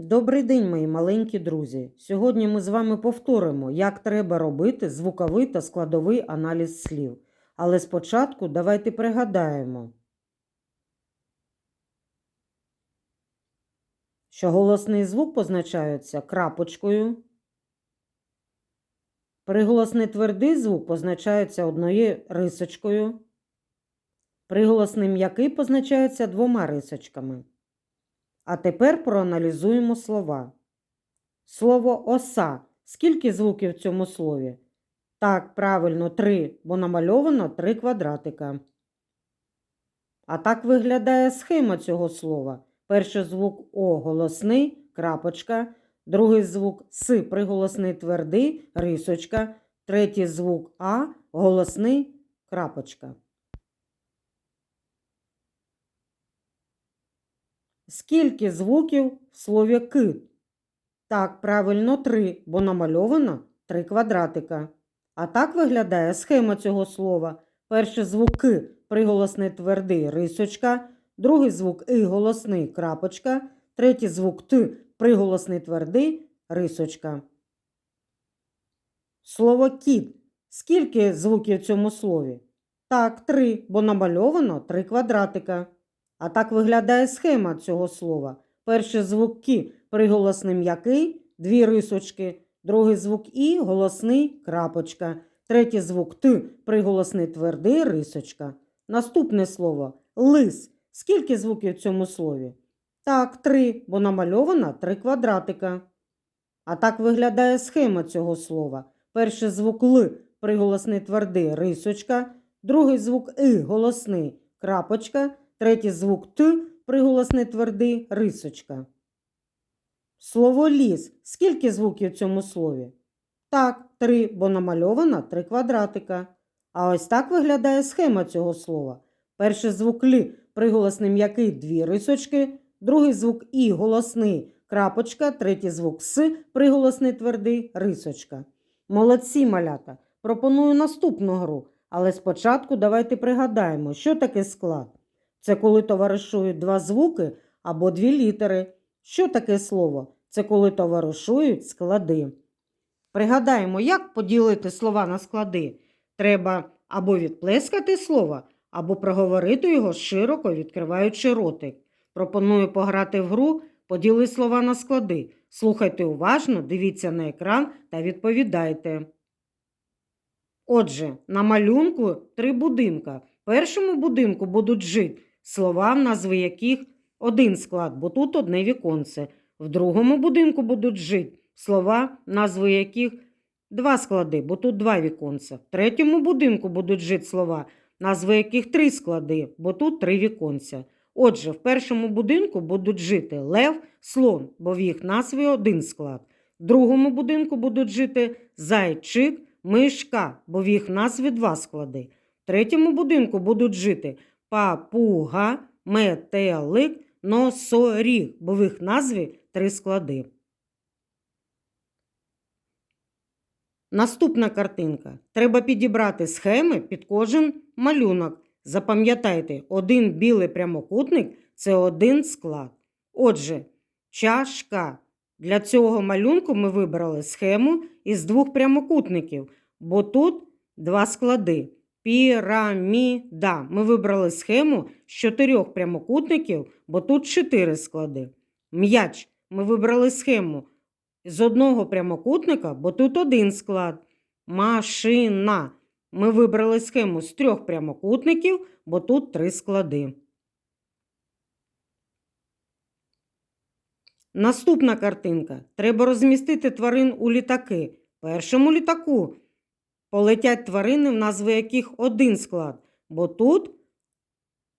Добрий день, мої маленькі друзі. Сьогодні ми з вами повторимо, як треба робити звуковий та складовий аналіз слів. Але спочатку давайте пригадаємо, що голосний звук позначається крапочкою. Приголосний твердий звук позначається одною рисочкою. Приголосний м'який позначається двома рисочками. А тепер проаналізуємо слова. Слово оса. Скільки звуків в цьому слові? Так, правильно, три, бо намальовано три квадратика. А так виглядає схема цього слова. Перший звук О голосний, крапочка, другий звук С приголосний твердий, рисочка, третій звук А голосний, крапочка. Скільки звуків в слові «ки»? Так, правильно, три, бо намальовано три квадратика. А так виглядає схема цього слова. Перший звук «к» приголосний твердий рисочка, другий звук «и» голосний крапочка, третій звук «т» приголосний твердий рисочка. Слово кіт. Скільки звуків в цьому слові? Так, три, бо намальовано три квадратика. А так виглядає схема цього слова. Перший звук «кі» приголосний м'який, дві рисочки, другий звук І голосний крапочка, третій звук Т приголосний твердий рисочка. Наступне слово лис. Скільки звуків в цьому слові? Так, три, бо намальовано три квадратика. А так виглядає схема цього слова. Перший звук Л приголосний твердий рисочка, другий звук И голосний крапочка, третій звук Т приголосний твердий рисочка. Слово ліс. Скільки звуків в цьому слові? Так, три, бо намальовано три квадратика. А ось так виглядає схема цього слова. Перший звук лі приголосний м'який дві рисочки, другий звук і голосний крапочка, третій звук с приголосний твердий рисочка. Молодці малята. Пропоную наступну гру, але спочатку давайте пригадаємо, що таке склад. Це коли товаришують два звуки або дві літери. Що таке слово? Це коли товаришують склади. Пригадаємо, як поділити слова на склади. Треба або відплескати слово, або проговорити його широко відкриваючи ротик. Пропоную пограти в гру поділи слова на склади. Слухайте уважно, дивіться на екран та відповідайте. Отже, на малюнку три будинка. В першому будинку будуть жити слова, назви яких один склад, бо тут одне віконце. В другому будинку будуть жити слова, назви яких два склади, бо тут два віконця. В третьому будинку будуть жити слова, назви яких три склади, бо тут три віконця. Отже, в першому будинку будуть жити лев, слон, бо в їх назві один склад. В другому будинку будуть жити зайчик, мишка, бо в їх назві два склади. В третьому будинку будуть жити папуга, метелик, носоріг, бо в їх назві три склади. Наступна картинка. Треба підібрати схеми під кожен малюнок. Запам'ятайте, один білий прямокутник це один склад. Отже, чашка. Для цього малюнку ми вибрали схему із двох прямокутників, бо тут два склади. Піраміда. Ми вибрали схему з чотирьох прямокутників, бо тут чотири склади. М'яч. Ми вибрали схему з одного прямокутника, бо тут один склад. Машина. Ми вибрали схему з трьох прямокутників, бо тут три склади. Наступна картинка. Треба розмістити тварин у літаки. Першому літаку полетять тварини, в назви яких один склад, бо тут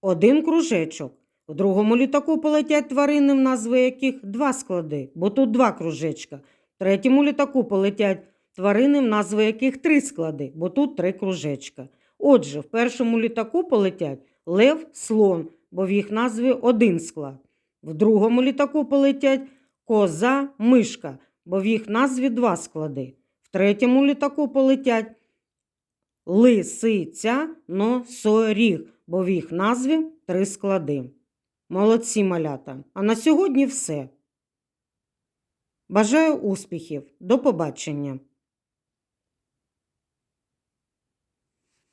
один кружечок. В другому літаку полетять тварини, в назви яких два склади, бо тут два кружечка. В третьому літаку полетять тварини, в назви яких три склади, бо тут три кружечка. Отже, в першому літаку полетять лев, слон, бо в їх назві один склад. В другому літаку полетять коза, мишка, бо в їх назві два склади. В третьому літаку полетять лисиця, носоріг, бо в їх назві три склади. Молодці малята. А на сьогодні все. Бажаю успіхів. До побачення!